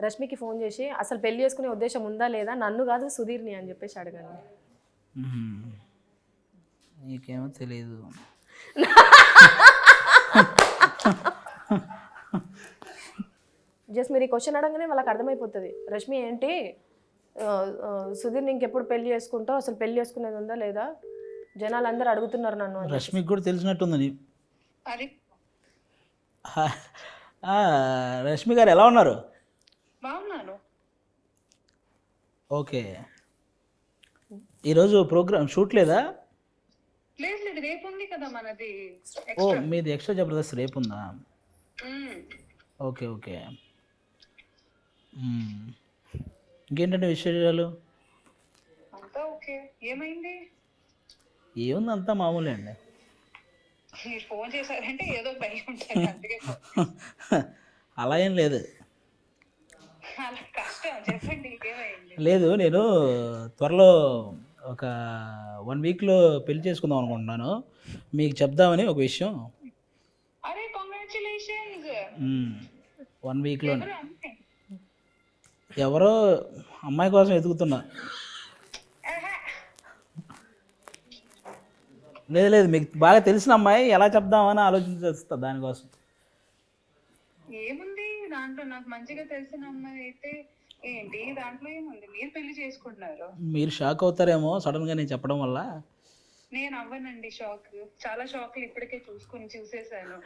రష్మికి phone చేసి అసలు పెళ్ళి చేసుకునే ఉద్దేశం ఉందా లేదా? నన్ను కాదు సుధీర్ని అని చెప్పేసి అడగండి మ్మ్. నీకేమో తెలియదు జస్ట్ మీరు ఈ క్వశ్చన్ అడగగానే వాళ్ళకి అర్థమైపోతుంది. రష్మి ఏంటి? సుధీర్ని ఇంకెప్పుడు పెళ్ళి చేసుకుంటావు? అసలు పెళ్ళి చేసుకునేది ఉందా లేదా? జనాలు అందరూ అడుగుతున్నారు నన్ను అని. రష్మికి కూడా తెలిసినట్టుంది నీ అది హా- ఆ, రష్మి గారు ఎలా ఉన్నారు? ఓకే. ఈరోజు ప్రోగ్రామ్ షూట్ లేదా? లేదు లేదు. రేపు ఉంది కదా మనది ఓ మీది ఎక్స్ట్రా జబర్దస్త్ రేపు ఉందా. Okay okay. ఇంకేంటంటే విశేషాలు? అంతా ఓకే. ఏమైంది? ఏముంది అంతా మామూలే అండి. మీరు ఫోన్ చేశారంటే ఏదో భయం ఉంటుంది అందుకే phone. అలా ఏం లేదు. కష్టం చెప్పండి లేదు నేను త్వరలో ఒక వన్ వీక్లో పెళ్ళి చేసుకుందాం అనుకుంటున్నాను. మీకు చెప్దామని ఒక విషయం. అరే కంగ్రాచులేషన్స్ వన్ ఎవరో అమ్మాయి కోసం ఎదుగుతున్నా. లేదు లేదు మీకు బాగా తెలిసిన అమ్మాయి ఎలా చెప్దామని ఆలోచించేస్తా దానికోసం. ఏముంది? దాంట్లో నాకు మంచిగా తెలిసిన అమ్మాయి అయితే ఏంటి? దాంట్లో ఏముంది? మీరు పెళ్ళి చేసుకుంటున్నారు. మీరు షాక్ అవుతారేమో సడన్గా నేను చెప్పడం వల్ల. నేను అవ్వనండి షాక్. చాలా షాక్లు ఇప్పటికే చూసుకుని చూసేసాను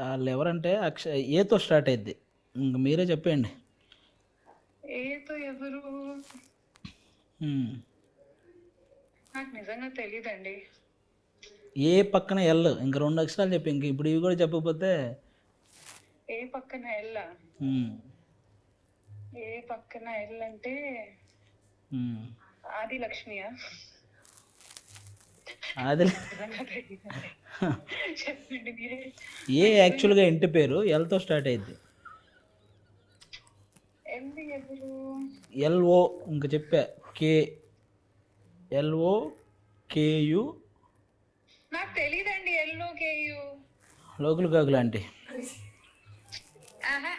వాళ్ళు ఎవరంటే అక్ష ఏతో స్టార్ట్ అయింది ఇంక మీరే చెప్పండి ఏతో ఎవరు? నాకు నిజంగా తెలియదండి ఏ పక్కన ఎల్ ఇంక రెండు అక్షరాలు చెప్పి. ఇంక ఇప్పుడు ఇవి కూడా చెప్పకపోతే ఏ పక్కన ఎల్ ఏ పక్కన ఎల్ అంటే ఆది లక్ష్మియా మీరే ఏ యాక్చువల్గా ఇంటి పేరు? ఎల్తో స్టార్ట్ అయింది ఎల్ఓ ఇంక చెప్పా. కే ఎల్ఓ కేయు తెలియదండి ఎల్లో కేయు లోకులు కాకులు ఆహా.